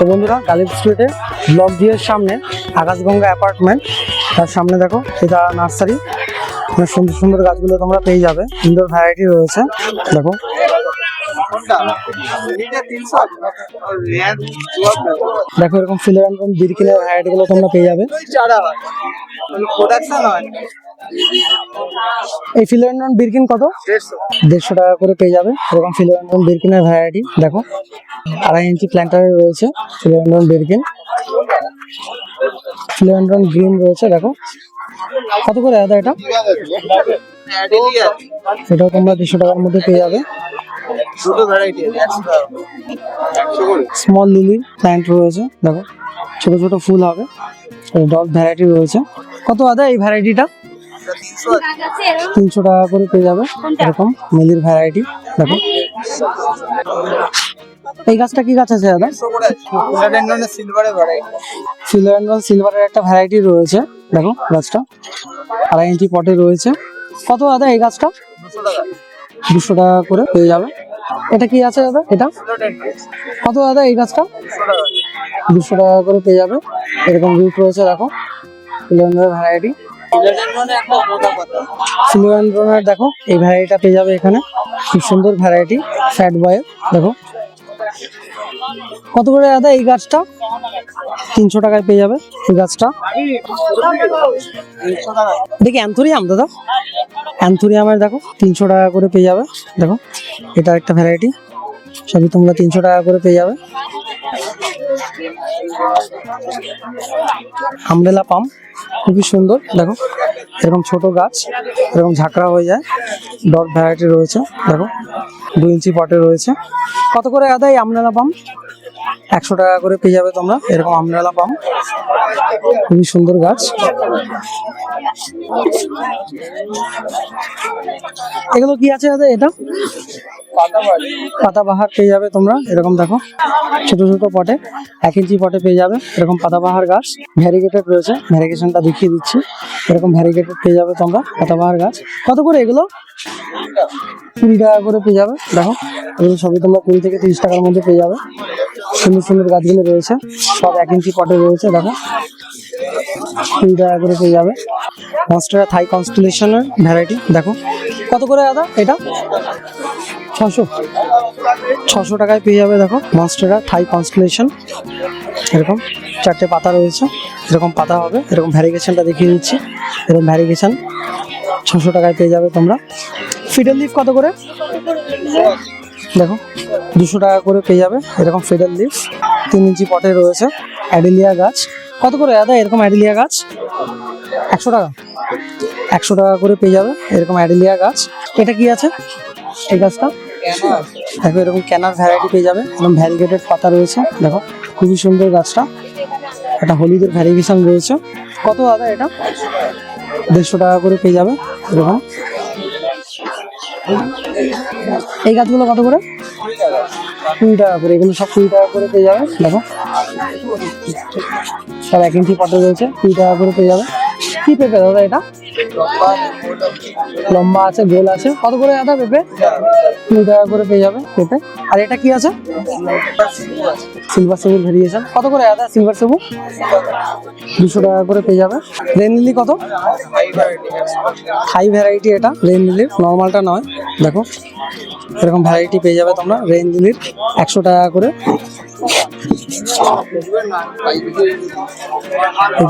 তো বন্ধুরা গালিব স্ট্রিটে ব্লক এর সামনে আকাশগঙ্গা অ্যাপার্টমেন্ট তার সামনে দেখো, এটা নার্সারি অনেক সুন্দর সুন্দর গাছগুলো তোমরা পেয়ে যাবে। সুন্দর ভ্যারাইটি রয়েছে। দেখো। দেখো এরকম ফিলোরান্ডন বিরকিনের ভ্যারাইটি গুলো তোমরা পেয়ে যাবে। প্রোডাকশন হয়। এই ফিলোরান্ডন বিরকিন কত? দেড়শো টাকা করে পেয়ে যাবে। এরকম ফিলোরান্ডন বিরকিনের ভ্যারাইটি দেখো। আড়াই ইঞ্চি প্ল্যান্টার রয়েছে ফিলোরান্ডন বিরকিন ফিলোরান্ডন গ্রিন রয়েছে দেখো। কত করে দাদা এটা? এটাও তোমরা দেড়শো টাকার মধ্যে পেয়ে যাবে। স্মল লিলি প্ল্যান্ট রয়েছে দেখো। ছোট ছোট ফুল হবে। ডগ ভ্যারাইটি রয়েছে। কত আদা এই ভ্যারাইটিটা তিনশো টাকা করে পেয়ে যাবে এরকম মিলির ভ্যারাইটি দেখো। এই গাছটা কি গাছ আছে দাদা? সিলভার সিলভারের একটা ভ্যারাইটি রয়েছে। দেখো গাছটা। আড়াই ইঞ্চি পটে রয়েছে। কত দাদা এই গাছটা? দুশো টাকা করে পেয়ে যাবে। এটা কি আছে দাদা? এটা? কত দাদা এই গাছটা? দুশো টাকা করে পেয়ে যাবে। এরকম রুট রয়েছে দেখো। ভ্যারাইটি সিলভারের দেখো, এই ভ্যারাইটিটা পেয়ে যাবে এখানে। খুব সুন্দর ভ্যারাইটি ফ্যাট বয়ের দেখো। কত করে দাদা এই গাছটা? তিনশো টাকায় পেয়ে যাবে এই গাছটা। দেখি অ্যান্থোরিয়াম দাদা। অ্যান্থোরিয়ামের দেখো, তিনশো টাকা করে পেয়ে যাবে, দেখো। এটা একটা ভ্যারাইটি সবই তোমরা তিনশো টাকা করে পেয়ে যাবে। আমরেলা পাম, খুবই সুন্দর, দেখো, এরকম ছোট গাছ, এরকম ঝাঁকড়া হয়ে যায়, ডট ভ্যারাইটি রয়েছে, দেখো দু ইঞ্চি পটে রয়েছে। কত করে আদায় আমরেলা পাম? একশো টাকা করে পেয়ে যাবে তোমরা, এরকম আমরেলা পাম। খুবই সুন্দর গাছ। এগুলো কি আছে দাদা এটা? পাতাবাহার পেয়ে যাবে তোমরা, এরকম দেখো, ছোট ছোট পটে, এক ইঞ্চি পটে পেয়ে যাবে, এরকম পাতাবাহার গাছ ভ্যারিগেটেড রয়েছে ভ্যারিগেশনটা দেখিয়ে দিচ্ছি, এরকম ভ্যারিগেটেড পেয়ে যাবে তোমরা, পাতাবাহার গাছ। কত করে এগুলো? কুড়ি টাকা করে পেয়ে যাবে, দেখো, এগুলো সবই তোমরা কুড়ি থেকে তিরিশ টাকার মধ্যে পেয়ে যাবে। সুন্দর সুন্দর গাছগুলো রয়েছে, সব এক ইঞ্চি পটে রয়েছে, দেখো। কুড়ি টাকা করে পেয়ে যাবে। মনস্টার থাই কনস্টেলেশনের ভ্যারাইটি দেখো। কত করে দাদা, এটা? ছশো। ছশো টাকায় পেয়ে যাবে দেখো মনস্টারা থাই কনস্টেলেশন এরকম চারটে পাতা রয়েছে, এরকম পাতা হবে, এরকম ভ্যারিগেশনটা দেখিয়ে দিচ্ছি। এরকম ভ্যারিগেশন ছশো টাকায় পেয়ে যাবে তোমরা। ফিডেল লিফ কত করে? দেখো, দুশো টাকা করে পেয়ে যাবে, এরকম ফিডেল লিফ তিন ইঞ্চি পটে রয়েছে, অ্যাডিলিয়া গাছ। কত করে দাদা? এরকম অ্যাডিলিয়া গাছ? একশো টাকা। একশো টাকা করে পেয়ে যাবে, এরকম অ্যাডিলিয়া গাছ। এটা কি আছে? এই গাছটা? দেখো, এরকম ক্যানার ভ্যারাইটি পেয়ে যাবে। এরকম ভ্যারিগেটেড পাতা রয়েছে। দেখো, খুবই সুন্দর গাছটা। একটা হলুদের ভ্যারিগেশন রয়েছে। কত দাদা এটা? দেড়শো টাকা করে পেয়ে যাবে এরকম। এই গাছগুলো কত করে? কুড়ি টাকা করে। এগুলো সব কুড়ি টাকা করে পেয়ে যাবে। দেখো, সব এক ইঞ্চি পটে রয়েছে। কুড়ি টাকা করে পেয়ে যাবে। কি পেঁপে দাদা এটা? লম্বা আছে, গোল আছে। কত করে দাদা পেঁপে কুড়ি টাকা করে পেয়ে যাবে পেঁপে আর এটা কি আছে? সিলভার সেবুর ভেরিয়েশন কত করে দাদা সিলভার সেবু দুশো টাকা করে পেয়ে যাবে। রেন লিলি কত? হাই ভ্যারাইটি এটা রেন লিলির নর্মালটা নয়। দেখো, এরকম ভ্যারাইটি পেয়ে যাবে তোমরা। রেন লিলির একশো টাকা করে।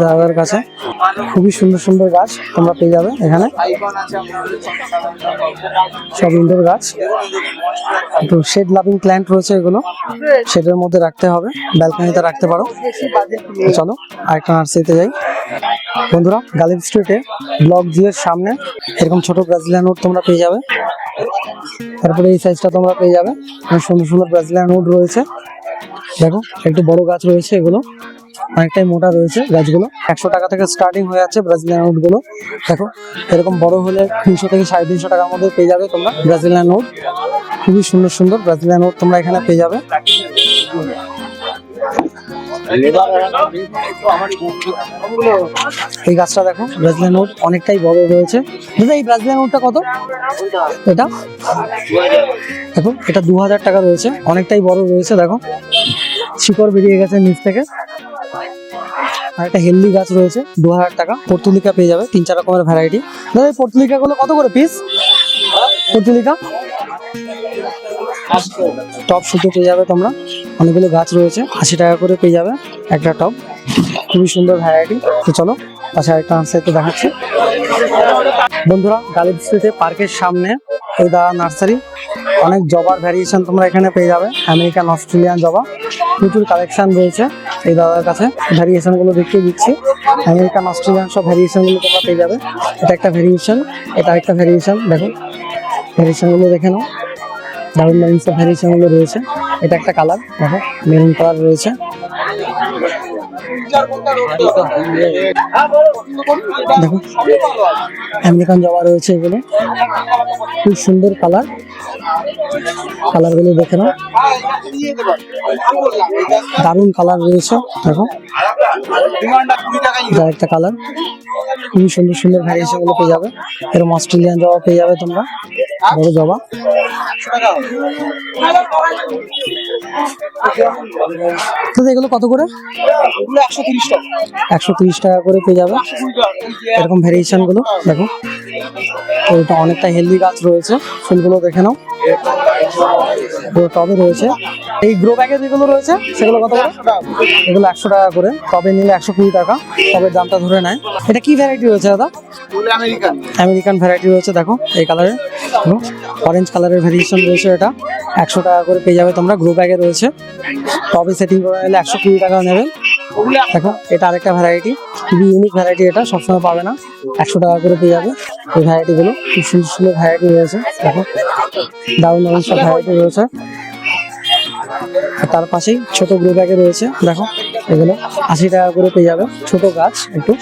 দাদার কাছে খুবই সুন্দর সুন্দর গাছ তোমরা পেয়ে যাবে এখানে। সব ইনডোর গাছ। তো শেড লাভিং প্ল্যান্ট রয়েছে এগুলো। শেডের মধ্যে রাখতে হবে, ব্যালকনিতে রাখতে পারো। চলো, আরেকটা নার্সারিতে যাই। বন্ধুরা, গালিব স্ট্রিটে ব্লক জি এর সামনে এরকম ছোট ব্রাজিলিয়ান উড তোমরা পেয়ে যাবে। তারপরে এই সাইজটা তোমরা পেয়ে যাবে। সুন্দর সুন্দর ব্রাজিলিয়ান উড রয়েছে। দেখো, একটু বড় গাছ রয়েছে এগুলো। অনেকটাই মোটা রয়েছে গাছগুলো। একশো টাকা থেকে স্টার্টিং হয়ে যাচ্ছে ব্রাজিলিয়ান নোটগুলো। দেখো, এরকম বড় হলে তিনশো থেকে সাড়ে তিনশো টাকার মধ্যে পেয়ে যাবে তোমরা ব্রাজিলিয়ান নোট খুবই সুন্দর সুন্দর ব্রাজিলিয়ান নোট তোমরা এখানে পেয়ে যাবে। এই গাছটা দেখো ব্রাজিলিয়ান নোট অনেকটাই বড় রয়েছে। দাদা এই ব্রাজিলিয়ান নোটটা কত? এটা? দেখো, এটা দু হাজার টাকা রয়েছে, অনেকটাই বড় রয়েছে, দেখো। শিকড় বেরিয়ে গেছে নিচ থেকে। আর একটা হেলদি গাছ রয়েছে, দু হাজার টাকা। পর্তুলিকা পেয়ে যাবে, তিন চার রকমের ভ্যারাইটি দাদা, এই পর্তুলিকাগুলো কত করে পিস পর্তুলিকা? টপ সুতো পেয়ে যাবে তোমরা। অনেকগুলো গাছ রয়েছে, আশি টাকা করে পেয়ে যাবে একটা টপ। খুবই সুন্দর ভ্যারাইটি তো চলো, পাশে আরেকটা নার্সারিতে দেখাচ্ছি। বন্ধুরা, গালিব স্ট্রিটে পার্কের সামনে এই দা নার্সারি অনেক জবার ভ্যারিয়েশন তোমরা এখানে পেয়ে যাবে। আমেরিকান অস্ট্রেলিয়ান জবা। প্রচুর কালেকশন রয়েছে এই দাদার কাছে। ভ্যারিয়েশনগুলো দেখিয়ে দিচ্ছি। আমেরিকান অস্ট্রেলিয়ান সব ভ্যারিয়েশনগুলো তোমরা পেয়ে যাবে। এটা একটা ভ্যারিয়েশন এটা একটা ভ্যারিয়েশন দেখো। ভ্যারিয়েশনগুলো দেখে নাও। দারুণ দারুণ সব ভ্যারিয়েশন রয়েছে। এটা একটা কালার দেখো মেরুন কালার রয়েছে। দেখো আমেরিকান জবা রয়েছে এগুলো। খুব সুন্দর কালার কালারগুলো দেখে নাও। দারুণ কালার রয়েছে দেখো। এটা একটা কালার খুবই সুন্দর সুন্দর ভ্যারিয়েশনগুলো পেয়ে যাবে। এরকম অস্ট্রেলিয়ান জবা পেয়ে যাবে তোমরা। বড় জবা। তো এগুলো কত করে? একশো একশো তিরিশ টাকা। করে পেয়ে যাবে। এরকম ভ্যারিয়েশনগুলো, দেখো। তো এটা অনেকটা হেলদি গাছ রয়েছে। ফুলগুলো দেখে নাও। টবে রয়েছে। এই গ্রো ব্যাগে যেগুলো রয়েছে, সেগুলো কত এগুলো একশো টাকা করে। টবে নিলে একশো কুড়ি টাকা। টবের দামটা ধরে নেয়। এটা কি ভ্যারাইটি রয়েছে দাদা? আমেরিকান আমেরিকান ভ্যারাইটি রয়েছে, দেখো, এই কালারের অরেঞ্জ কালারের ভ্যারিয়েশন রয়েছে এটা। একশো টাকা করে পেয়ে যাবে তোমরা। গ্রো ব্যাগে রয়েছে। টবে সেটিং করে নিলে একশো কুড়ি টাকা নেবে। দেখো, এটা আরেকটা ভ্যারাইটি খুবই ইউনিক ভ্যারাইটি এটা, সবসময় পাবে না। একশো টাকা করে পেয়ে যাবে। এই ভ্যারাইটি গুলো খুব সুন্দর সুন্দর ভ্যারাইটি রয়েছে। দেখো, দারুণ দারুণ সব ভ্যারাইটি রয়েছে। তার পাশেই ছোট গ্রো ব্যাগে রয়েছে। দেখো এগুলো আশি টাকা করে পেয়ে যাবে। ছোট গাছ একটু।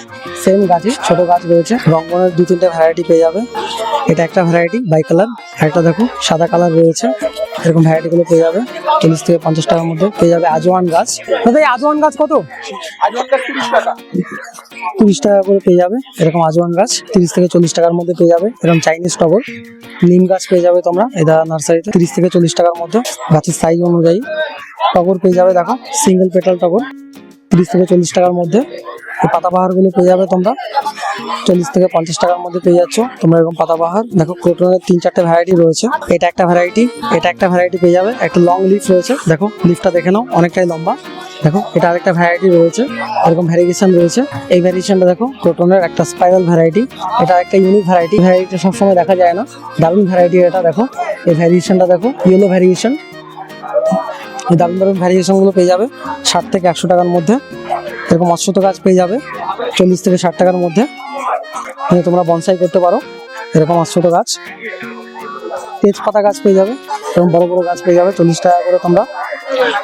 সেম গাছই ছোট গাছ রয়েছে। রঙ্গনের দু তিনটে ভ্যারাইটি পেয়ে যাবে। এটা একটা ভ্যারাইটি বাই কালার একটা দেখো সাদা কালার রয়েছে। এরকম ভ্যারাইটি গুলো পেয়ে যাবে। চল্লিশ থেকে পঞ্চাশ টাকার মধ্যে পেয়ে যাবে আজওয়ান গাছ। দাদা আজওয়ান গাছ কত? আজনটা তিরিশ টাকা। তিরিশ টাকা করে পেয়ে যাবে। এরকম আজওয়ান গাছ তিরিশ থেকে চল্লিশ টাকার মধ্যে পেয়ে যাবে। এরকম চাইনিজ টগর নিম গাছ পেয়ে যাবে তোমরা এটা নার্সারিতে তিরিশ থেকে চল্লিশ টাকার মধ্যে। গাছের সাইজ অনুযায়ী। টগর পেয়ে যাবে দেখো। সিঙ্গেল পেটাল টগর তিরিশ থেকে চল্লিশ টাকার মধ্যে এই পাতাবাহারগুলো পেয়ে যাবে তোমরা। চল্লিশ থেকে পঞ্চাশ টাকার মধ্যে পেয়ে যাচ্ছ তোমরা এরকম পাতাবাহার। দেখো ক্রোটনের তিন চারটে ভ্যারাইটি রয়েছে। এটা একটা ভ্যারাইটি এটা একটা ভ্যারাইটি পেয়ে যাবে। একটা লং লিফ রয়েছে। দেখো লিফটা দেখে নাও, অনেকটাই লম্বা। দেখো, এটা আরেকটা ভ্যারাইটি রয়েছে। এরকম ভ্যারিয়েশন রয়েছে। এই ভ্যারিয়েশনটা দেখো ক্রোটনের একটা স্পাইরাল ভ্যারাইটি এটা একটা ইউনিক ভ্যারাইটি ভ্যারাইটি সবসময় দেখা যায় না। দারুণ ভ্যারাইটি এটা, দেখো। এই ভ্যারিয়েশনটা দেখো ইয়েলো ভ্যারিয়েশন দারুণ দারুণ ভ্যারিয়েশনগুলো পেয়ে যাবে। ষাট থেকে একশো টাকার মধ্যে এরকম অশ্বত গাছ পেয়ে যাবে, চল্লিশ থেকে ষাট টাকার মধ্যে। তোমরা বনসাই করতে পারো, এরকম অশ্বত গাছ। তেজপাতা গাছ পেয়ে যাবে, এরকম বড় বড় গাছ পেয়ে যাবে, চল্লিশ টাকা করে তোমরা।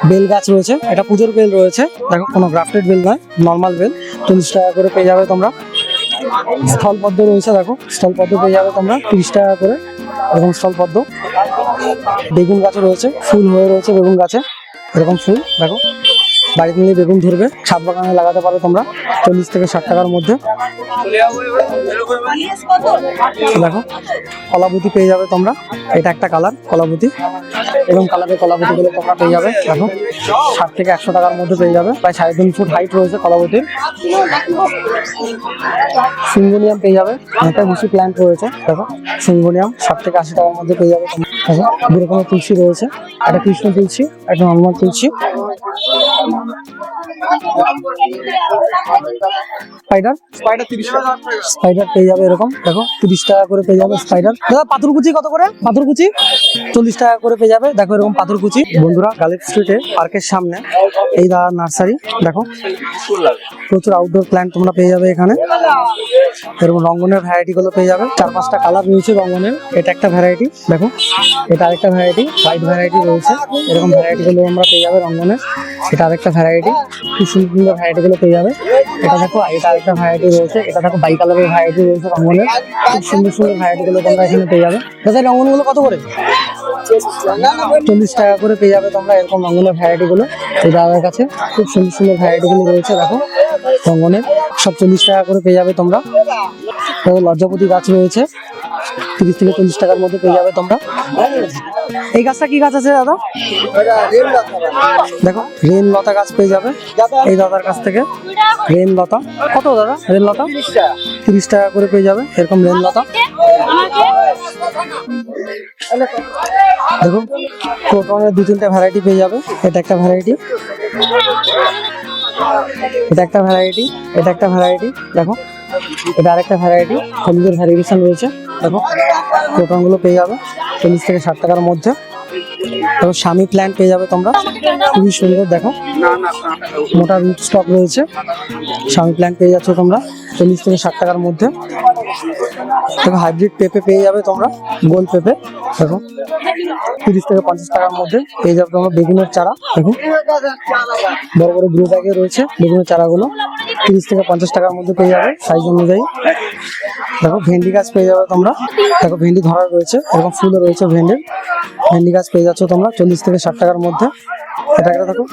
বেল গাছ রয়েছে, এটা পুজোর বেল রয়েছে, দেখো কোনো গ্রাফটেড বেল নয় নর্মাল বেল, চল্লিশ টাকা করে পেয়ে যাবে তোমরা। স্থলপদ্ম রয়েছে, দেখো, স্থলপদ্ম পেয়ে যাবে তোমরা, তিরিশ টাকা করে। এরকম স্থলপদ্ম বেগুন গাছও রয়েছে ফুল হয়ে রয়েছে বেগুন গাছে। এরকম ফুল দেখো। বাড়িতে নিয়ে বেগুন ধরবে। ছাদ বাগানে লাগাতে পারো তোমরা, চল্লিশ থেকে ষাট টাকার মধ্যে। দেখো, কলাবতী পেয়ে যাবে তোমরা। এটা একটা কালার, কলাবতী। এরকম কালারের কলাবতী গুলো তোমরা পেয়ে যাবে, দেখো। ষাট থেকে একশো টাকার মধ্যে পেয়ে যাবে। প্রায় সাড়ে তিন ফুট হাইট রয়েছে কলাবতীর। সিঙ্গোনিয়াম পেয়ে যাবে। একটা বেশি প্ল্যান্ট রয়েছে, দেখো। সিঙ্গোনিয়াম, ষাট থেকে আশি টাকার মধ্যে পেয়ে যাবে দেখো দু রকমের তুলসী রয়েছে। একটা কৃষ্ণ তুলসী, একটা নর্মাল তুলসী। Bye. স্পাইডার স্পাইডার তিরিশ টাকা। স্পাইডার পেয়ে যাবে এরকম। দেখো তিরিশ টাকা করে পেয়ে যাবে স্পাইডার দাদা পাথরকুচি কত করে? পাথরকুচি চল্লিশ টাকা করে পেয়ে যাবে। দেখো এরকম পাথরকুচি বন্ধুরা গালিব স্ট্রিটে পার্কের সামনে এই দা নার্সারি। দেখো প্রচুর আউটডোর প্ল্যান্ট তোমরা পেয়ে যাবে এখানে। এরকম রঙ্গনের ভ্যারাইটি গুলো পেয়ে যাবে। চার পাঁচটা কালার রয়েছে রঙ্গনের। এটা একটা ভ্যারাইটি দেখো এটা আরেকটা ভ্যারাইটি হোয়াইট ভ্যারাইটি রয়েছে। এরকম ভ্যারাইটি গুলো আমরা পেয়ে যাবে রঙ্গনের। এটা আরেকটা ভ্যারাইটি সুন্দর সুন্দর ভ্যারাইটি গুলো পেয়ে যাবে। এটা দেখো এটা আরেকটা ভ্যারাইটি রয়েছে। এটা দেখো বাই কালারের ভ্যারাইটি রয়েছে রঙ্গনের খুব সুন্দর সুন্দর ভ্যারাইটি গুলো তোমরা এখানে পেয়ে যাবে। দাদা রঙ্গনগুলো কত করে? চল্লিশ টাকা করে পেয়ে যাবে তোমরা এরকম রঙ্গনের ভ্যারাইটি গুলো। এই দাদার কাছে খুব সুন্দর সুন্দর ভ্যারাইটি গুলো রয়েছে, দেখো রঙ্গনের সব চল্লিশ টাকা করে পেয়ে যাবে তোমরা। লজ্জাপতি গাছ রয়েছে। তিরিশ থেকে চল্লিশ টাকার মধ্যে পেয়ে যাবে তোমরা। এই গাছটা কি গাছ আছে দাদা? দেখো, রেন লতা গাছ পেয়ে যাবে এই দাদার কাছ থেকে। রেন লতা। কত দাদা? রেন লতা? তিরিশ টাকা করে পেয়ে যাবে এরকম রেন লতা। দেখো ক্রোটনের দু তিনটা ভ্যারাইটি পেয়ে যাবে। এটা একটা ভ্যারাইটি এটা একটা ভ্যারাইটি এটা একটা ভ্যারাইটি দেখো, এটা আরেকটা ভ্যারাইটি হলুদের ভ্যারিয়েশন রয়েছে। দেখো ক্রোটনগুলো পেয়ে যাবে। চল্লিশ থেকে ষাট টাকার মধ্যে। এবং স্বামী প্ল্যান্ট পেয়ে যাবে তোমরা। খুবই সুন্দর, দেখো। মোটা রুট স্টক রয়েছে। স্বামী প্ল্যান্ট পেয়ে যাচ্ছ তোমরা। চল্লিশ থেকে ষাট টাকার মধ্যে। দেখো হাইব্রিড পেঁপে পেয়ে যাবে তোমরা গোল পেঁপে দেখো। তিরিশ থেকে পঞ্চাশ টাকার মধ্যে পেয়ে যাবে তোমরা বেগুনের চারা, দেখো। বড় বড় গ্রো ব্যাগে রয়েছে বেগুনের চারাগুলো। তিরিশ থেকে পঞ্চাশ টাকার মধ্যে পেয়ে যাবে সাইজ অনুযায়ী। দেখো ভেন্ডি গাছ পেয়ে যাবে তোমরা, দেখো ভেন্ডি ধরা রয়েছে, এরকম ফুলও রয়েছে ভেন্ডির ভেন্ডি গাছ পেয়ে যাচ্ছ তোমরা চল্লিশ থেকে ষাট টাকার মধ্যে। এটা একটা দেখো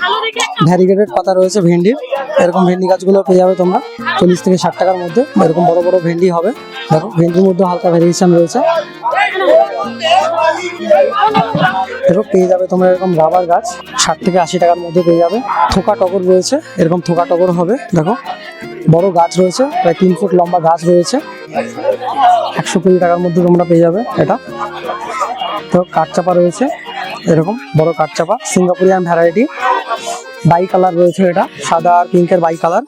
ভ্যারিগেটেড পাতা রয়েছে ভেন্ডির। এরকম ভেন্ডি গাছগুলো পেয়ে যাবে তোমরা। চল্লিশ থেকে ষাট টাকার মধ্যে। এরকম বড় বড় ভেন্ডি হবে। দেখো, ভেন্ডির মধ্যে হালকা ভ্যারিয়েশন রয়েছে। দেখো পেয়ে যাবে তোমরা এরকম রাবার গাছ। ষাট থেকে আশি টাকার মধ্যে পেয়ে যাবে। থোকা টগর রয়েছে। এরকম থোকা টগর হবে। দেখো, বড় গাছ রয়েছে। প্রায় তিন ফুট লম্বা গাছ রয়েছে। একশো কুড়ি টাকার মধ্যে তোমরা পেয়ে যাবে এটা। তো কাঠচাপা রয়েছে। এরকম বড় কাঠ কাঠচাপা, সিঙ্গাপুরিয়ান ভ্যারাইটি বাই কালার রয়েছে এটা, সাদা আর পিঙ্কের বাই কালার।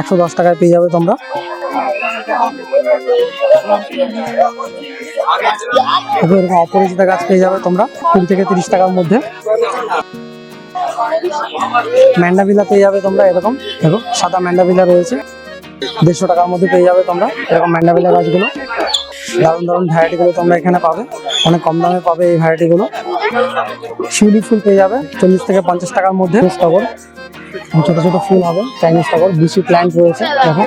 একশো দশ টাকায় পেয়ে যাবে তোমরা। এরকম অপরিচিত গাছ পেয়ে যাবে তোমরা, কুড়ি থেকে তিরিশ টাকার মধ্যে। ম্যান্ডাভিলা পেয়ে যাবে তোমরা, এরকম। দেখো, সাদা ম্যান্ডাভিলা রয়েছে। দেড়শো টাকার মধ্যে পেয়ে যাবে তোমরা, এরকম ম্যান্ডাভিলা গাছগুলো। দারুণ দারুণ ভ্যারাইটি গুলো তোমরা এখানে পাবে। অনেক কম দামে পাবে এই ভ্যারাইটি গুলো। শিউলি ফুল পেয়ে যাবে চল্লিশ থেকে পঞ্চাশ টাকার মধ্যে। টগর ছোট ছোট ফুল হবে চাইনিজ টগর বিসি প্ল্যান্ট রয়েছে দেখো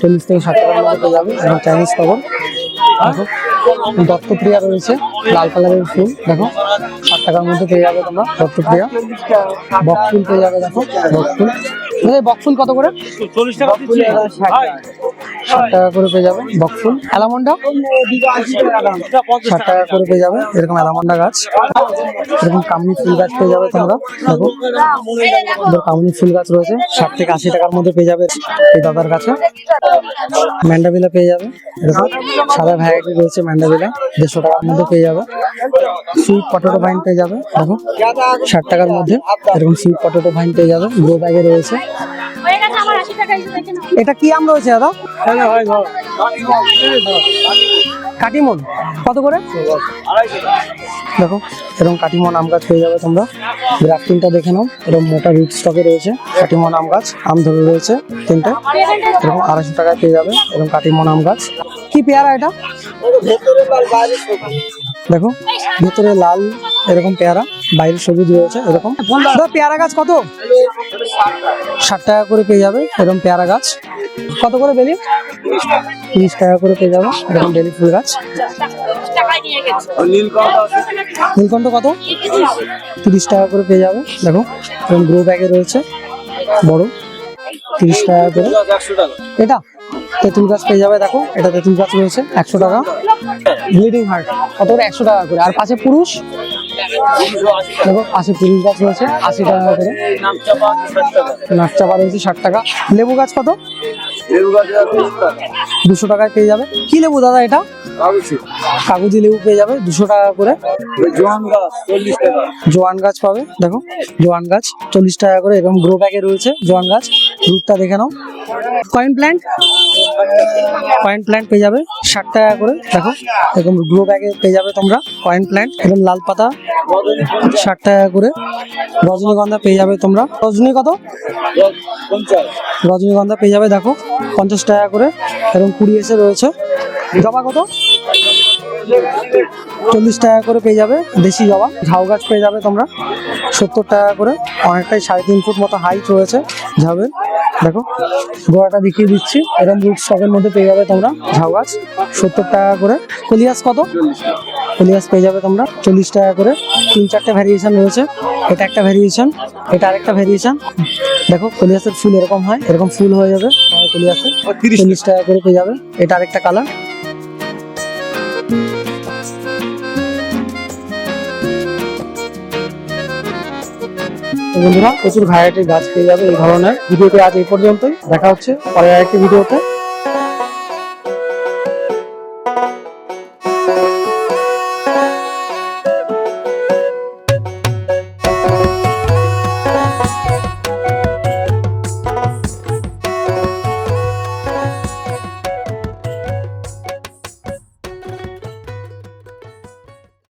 চল্লিশ থেকে ষাট টাকার মধ্যে পেয়ে যাবে এবং চাইনিজ টগর দেখো দত্তপ্রিয়া রয়েছে লাল কালারের ফুল দেখো ষাট টাকার মধ্যে পেয়ে যাবে তোমরা দত্তপ্রিয়া। বক ফুল পেয়ে যাবে দেখো বক ফুল। এই বক ফুল কত করে? ষাট টাকা করে পেয়ে যাবে বক ফুল অ্যালামন্ডা? ষাট টাকা করে পেয়ে যাবে, এরকম অ্যালামন্ডা গাছ। এরকম কামনি ফুল গাছ পেয়ে যাবে তোমরা, দেখো। কামনি ফুল গাছ রয়েছে, ষাট থেকে আশি টাকার মধ্যে পেয়ে যাবে এই দাদার কাছে ম্যান্ডাবিলা পেয়ে যাবে, এরকম। সাদা ভ্যারাইটি রয়েছে ম্যান্ডাবিলা, দেড়শো টাকার মধ্যে পেয়ে যাবে। সুইট পটেটো ভাইন পেয়ে যাবে, দেখো। ষাট টাকার মধ্যে, এরকম সুইট পটেটো ভাইন পেয়ে যাবে। গ্রো ব্যাগে রয়েছে। এটা কি আম রয়েছে দাদা? কাটিমন। কত করে? দেখো এরকম কাটিমন আম গাছ পেয়ে যাবে তোমরা। গ্রাফটিংটা দেখে নাও এরকম মোটা রিট স্টকে রয়েছে। কাটিমন আম গাছ আম ধরে রয়েছে তিনটে। এরকম আড়াইশো টাকায় পেয়ে যাবে এরকম কাটিমন আম গাছ। কি পেয়ারা এটা? দেখো ভেতরে লাল এরকম পেয়ারা বাইরে সবুজ রয়েছে এরকম। পেয়ারা গাছ কত? ষাট টাকা করে পেয়ে যাবে এরকম পেয়ারা গাছ। কত করে বেলি? তিরিশ টাকা করে পেয়ে যাবে এরকম বেলি ফুল গাছ। নীলকণ্ঠ কত? তিরিশ টাকা করে পেয়ে যাবে দেখো এরকম গ্রো ব্যাগে রয়েছে বড়। তিরিশ টাকা করে। এটা? তেঁতুল গাছ পেয়ে যাবে দেখো এটা তেঁতুল গাছ রয়েছে একশো টাকা। ব্লিডিং হার্ট কত করে? একশো টাকা করে। আর পাশে পুরুষ? দেখো, পাশে পুরুষ গাছ রয়েছে, আশি টাকা করে। নাক চাপা রয়েছে ষাট টাকা। লেবু গাছ কত? দুশো টাকায় পেয়ে যাবে। কি লেবু দাদা এটা? কাগজি লেবু পেয়ে যাবে, দুশো টাকা করে। জোয়ান গাছ পাবে, দেখো, জোয়ান গাছ, চল্লিশ টাকা করে, এরকম গ্রো ব্যাগে রয়েছে জোয়ান গাছ। রুটটা দেখে নাও। কয়েন প্ল্যান্ট কয়েন প্ল্যান্ট পেয়ে যাবে, ষাট টাকা করে, দেখো, এরকম গ্রো ব্যাগে পেয়ে যাবে তোমরা কয়েন প্ল্যান্ট এরকম লাল পাতা, ষাট টাকা করে, রজনীগন্ধা পেয়ে যাবে তোমরা। রজনী কত? রজনীগন্ধা পেয়ে যাবে, দেখো, পঞ্চাশ টাকা করে, এরকম কুড়ি এসে রয়েছে। জবা কত? চল্লিশ টাকা করে পেয়ে যাবে, দেশি জবা, ঝাউ গাছ পেয়ে যাবে তোমরা, সত্তর টাকা করে, অনেকটাই সাড়ে তিন ফুট মতো হাইট রয়েছে ঝাউয়ের। দেখো গোড়াটা দেখিয়ে দিচ্ছি। এরকম রুট স্টকের মধ্যে পেয়ে যাবে তোমরা ঝাউ গাছ সত্তর টাকা করে। কলিয়াস কত? কলিয়াস পেয়ে যাবে তোমরা চল্লিশ টাকা করে। তিন চারটে ভ্যারিয়েশন রয়েছে। এটা একটা ভ্যারিয়েশন এটা আরেকটা ভ্যারিয়েশন দেখো কলিয়াসের ফুল এরকম হয় এরকম ফুল হয়ে যাবে। কলিয়াসের চল্লিশ টাকা করে পেয়ে যাবে। এটা আরেকটা কালার বন্ধুরা, প্রচুর ভ্যারাইটির গাছ পেয়ে যাবে এই ধরনের। ভিডিওটি আজ এই পর্যন্তই। দেখা হচ্ছে পরের আরেকটি ভিডিওতে।